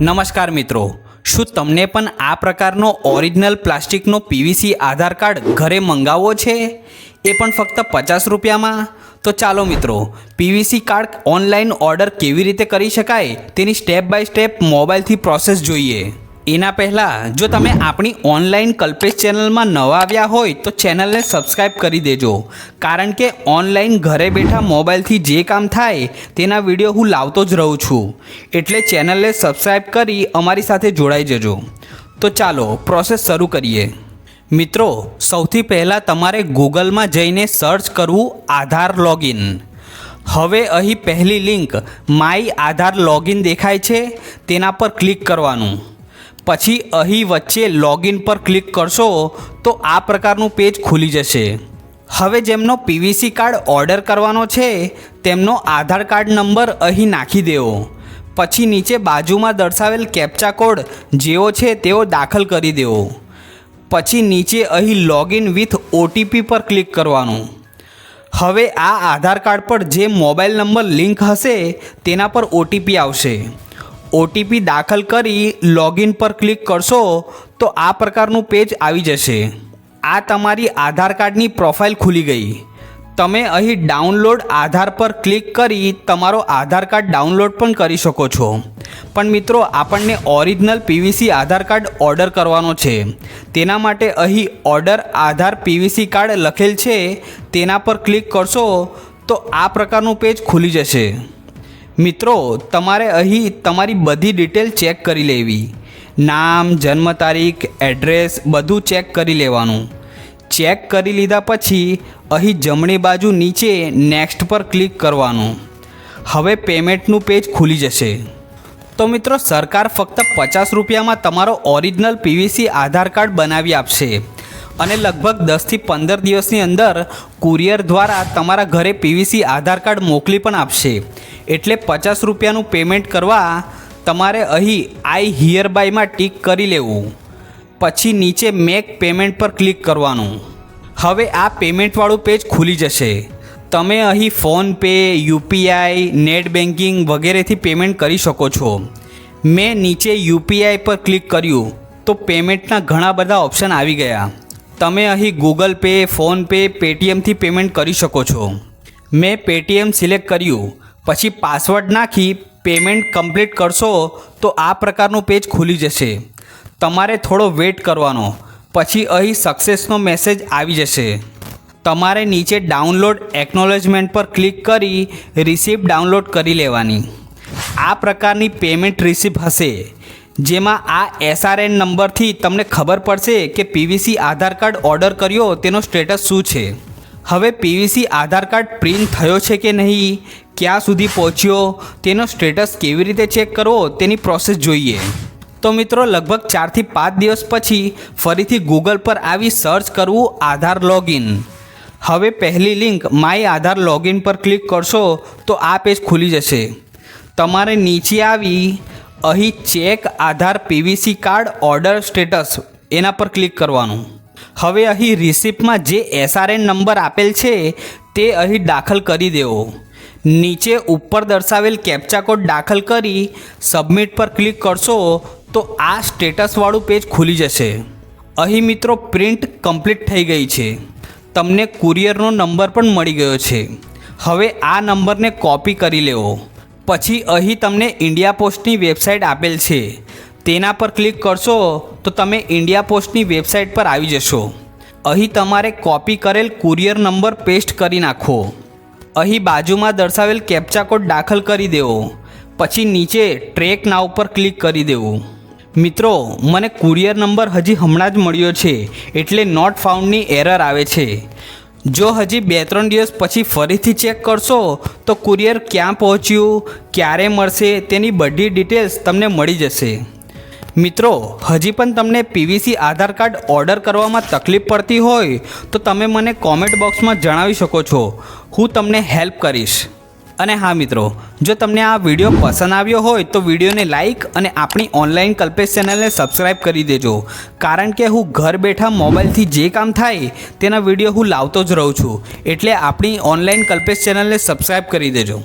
નમસ્કાર મિત્રો, શું તમને પણ આ પ્રકારનો ઓરિજિનલ પ્લાસ્ટિકનો પીવીસી આધાર કાર્ડ ઘરે મંગાવવો છે? એ પણ ફક્ત પચાસ રૂપિયામાં? તો ચાલો મિત્રો, પીવીસી કાર્ડ ઓનલાઈન ઓર્ડર કેવી રીતે કરી શકાય તેની સ્ટેપ બાય સ્ટેપ મોબાઈલથી પ્રોસેસ જોઈએ. એના પહેલાં, જો તમે આપણી ઓનલાઈન કલ્પેશ ચેનલમાં નવા આવ્યા હોય, તો ચેનલને સબસ્ક્રાઈબ કરી દેજો. કારણ કે ઓનલાઈન ઘરે બેઠા મોબાઈલથી જે કામ થાય, તેના વીડિયો હું લાવતો જ રહું છું. એટલે ચેનલને સબસ્ક્રાઈબ કરી અમારી સાથે જોડાઈ જજો. તો ચાલો, પ્રોસેસ શરૂ કરીએ. મિત્રો, સૌથી પહેલાં તમારે ગૂગલમાં જઈને સર્ચ કરવું આધાર લોગિન. હવે અહીં પહેલી લિંક, માય આધાર લોગિન દેખાય છે, તેના પર ક્લિક કરવાનું. પછી અહીં વચ્ચે લોગિન પર ક્લિક કરશો તો આ પ્રકારનું પેજ ખુલી જશે. હવે જેમનો પીવીસી કાર્ડ ઓર્ડર કરવાનો છે, તેમનો આધાર કાર્ડ નંબર અહીં નાખી દેવો. પછી નીચે બાજુમાં દર્શાવેલ કેપ્ચા કોડ જેવો છે તેવો દાખલ કરી દેવો. પછી નીચે અહીં લોગિન વિથ ઓટીપી પર ક્લિક કરવાનું. હવે આ આધાર કાર્ડ પર જે મોબાઈલ નંબર લિંક હશે, તેના પર ઓટીપી આવશે. ઓટીપી દાખલ કરી લોગિન પર ક્લિક કરશો, તો આ પ્રકારનું પેજ આવી જશે. આ તમારી આધાર કાર્ડની પ્રોફાઇલ ખુલી ગઈ. તમે અહીં ડાઉનલોડ આધાર પર ક્લિક કરી તમારો આધાર કાર્ડ ડાઉનલોડ પણ કરી શકો છો. પણ મિત્રો, આપણને original PVC Aadhaar card order કરવાનો છે. તેના માટે અહીં ઓર્ડર આધાર પીવીસી કાર્ડ લખેલ છે. તેના પર ક્લિક કરશો, તો આ પ્રકારનું પેજ ખુલી જશે. મિત્રો, તમારે અહીં તમારી બધી ડિટેલ ચેક કરી લેવી. નામ, જન્મ તારીખ એડ્રેસ બધું ચેક કરી લેવાનું. ચેક કરી લીધા પછી અહીં જમણી બાજુ નીચે નેક્સ્ટ પર ક્લિક કરવાનું. હવે પેમેન્ટનું પેજ ખુલી જશે. તો મિત્રો, સરકાર ફક્ત પચાસ રૂપિયામાં તમારો ઓરિજિનલ પીવીસી આધાર કાર્ડ બનાવી આપશે. અને લગભગ દસથી પંદર દિવસની અંદર કુરિયર દ્વારા તમારા ઘરે પીવીસી આધાર કાર્ડ મોકલી પણ આપશે. એટલે પચાસ રૂપિયાનું પેમેન્ટ કરવા તમારે અહીં આઈ હિયર બાયમાં ટીક કરી લેવું. પછી નીચે મેક પેમેન્ટ પર ક્લિક કરવાનું. હવે આ પેમેન્ટવાળું પેજ ખુલી જશે. તમે અહીં ફોનપે યુપીઆઈ નેટ બેન્કિંગ વગેરેથી પેમેન્ટ કરી શકો છો. મેં નીચે યુપીઆઈ પર ક્લિક કર્યું તો પેમેન્ટના ઘણા બધા ઓપ્શન આવી ગયા. તમે અહીં ગૂગલ પે ફોનપે પેટીએમથી પેમેન્ટ કરી શકો છો. મેં પેટીએમ સિલેક્ટ કર્યું, પછી પાસવર્ડ નાખી પેમેન્ટ કમ્પ્લીટ કરશો, તો આ પ્રકારનું પેજ ખુલી જશે. તમારે થોડો વેટ કરવાનો, પછી અહીં સક્સેસનો મેસેજ આવી જશે. તમારે નીચે ડાઉનલોડ એકનોલેજમેન્ટ પર ક્લિક કરી રિસિપ્ટ ડાઉનલોડ કરી લેવાની. આ પ્રકારની પેમેન્ટ રિસિપ્ટ હશે. જેમાં આ એસઆરએન નંબરથી તમને ખબર પડશે કે પીવીસી આધાર કાર્ડ ઓર્ડર કર્યો તેનો સ્ટેટસ શું છે. હવે પીવીસી આધાર કાર્ડ પ્રિન્ટ થયો છે કે નહીં, ક્યાં સુધી પહોંચ્યો, તેનો સ્ટેટસ કેવી રીતે ચેક કરવો તેની પ્રોસેસ જોઈએ. તો મિત્રો, લગભગ ચારથી પાંચ દિવસ પછી ફરીથી ગૂગલ પર આવી સર્ચ કરવું આધાર લોગિન હવે પહેલી લિંક માય આધાર લોગિન પર ક્લિક કરશો તો આ પેજ ખુલી જશે. તમારે નીચે આવી અહીં check, Aadhaar, PVC card, order status એના પર ક્લિક કરવાનું. હવે અહીં રિસિપ્ટમાં જે એસઆરએન નંબર આપેલ છે, તે અહીં દાખલ કરી દેવો. નીચે ઉપર દર્શાવેલ કેપ્ચા કોડ દાખલ કરી સબમિટ પર ક્લિક કરશો તો આ સ્ટેટસવાળું પેજ ખુલી જશે. અહીં મિત્રો પ્રિન્ટ કમ્પ્લીટ થઈ ગઈ છે. તમને કુરિયરનો નંબર પણ મળી ગયો છે. હવે આ નંબરને કોપી કરી લેવો. પછી અહીં તમને ઇન્ડિયા પોસ્ટની વેબસાઇટ આપેલ છે. તેના પર ક્લિક કરશો તો તમે ઇન્ડિયા પોસ્ટની વેબસાઇટ પર આવી જશો. અહીં તમારે કોપી કરેલ કુરિયર નંબર પેસ્ટ કરી નાખો. અહીં બાજુમાં દર્શાવેલ કેપ્ચા કોડ દાખલ કરી દેવો. પછી નીચે ટ્રેક નાવ પર ક્લિક કરી દેવું. મિત્રો, મને કુરિયર નંબર હજી હમણાં જ મળ્યો છે, એટલે નોટ ફાઉન્ડની એરર આવે છે. જો હજી બે ત્રણ દિવસ પછી ફરીથી ચેક કરશો, તો કુરિયર ક્યાં પહોંચ્યું, ક્યારે મળશે, તેની બધી ડિટેલ્સ તમને મળી જશે. મિત્રો, હજી પણ તમને પીવીસી આધાર કાર્ડ ઓર્ડર કરવામાં તકલીફ પડતી હોય, તો તમે મને કોમેન્ટ બોક્સમાં જણાવી શકો છો. હું તમને હેલ્પ કરીશ. અને હા મિત્રો, જો તમને આ વીડિયો પસંદ આવ્યો હોય તો વિડીયોને લાઇક અને આપણી ઓનલાઈન કલ્પેશ ચેનલને સબસ્ક્રાઈબ કરી દેજો. કારણ કે હું ઘર બેઠા મોબાઈલથી જે કામ થાય તેના વીડિયો હું લાવતો જ રહું છું. એટલે આપણી ઓનલાઈન કલ્પેશ ચેનલને સબસ્ક્રાઈબ કરી દેજો.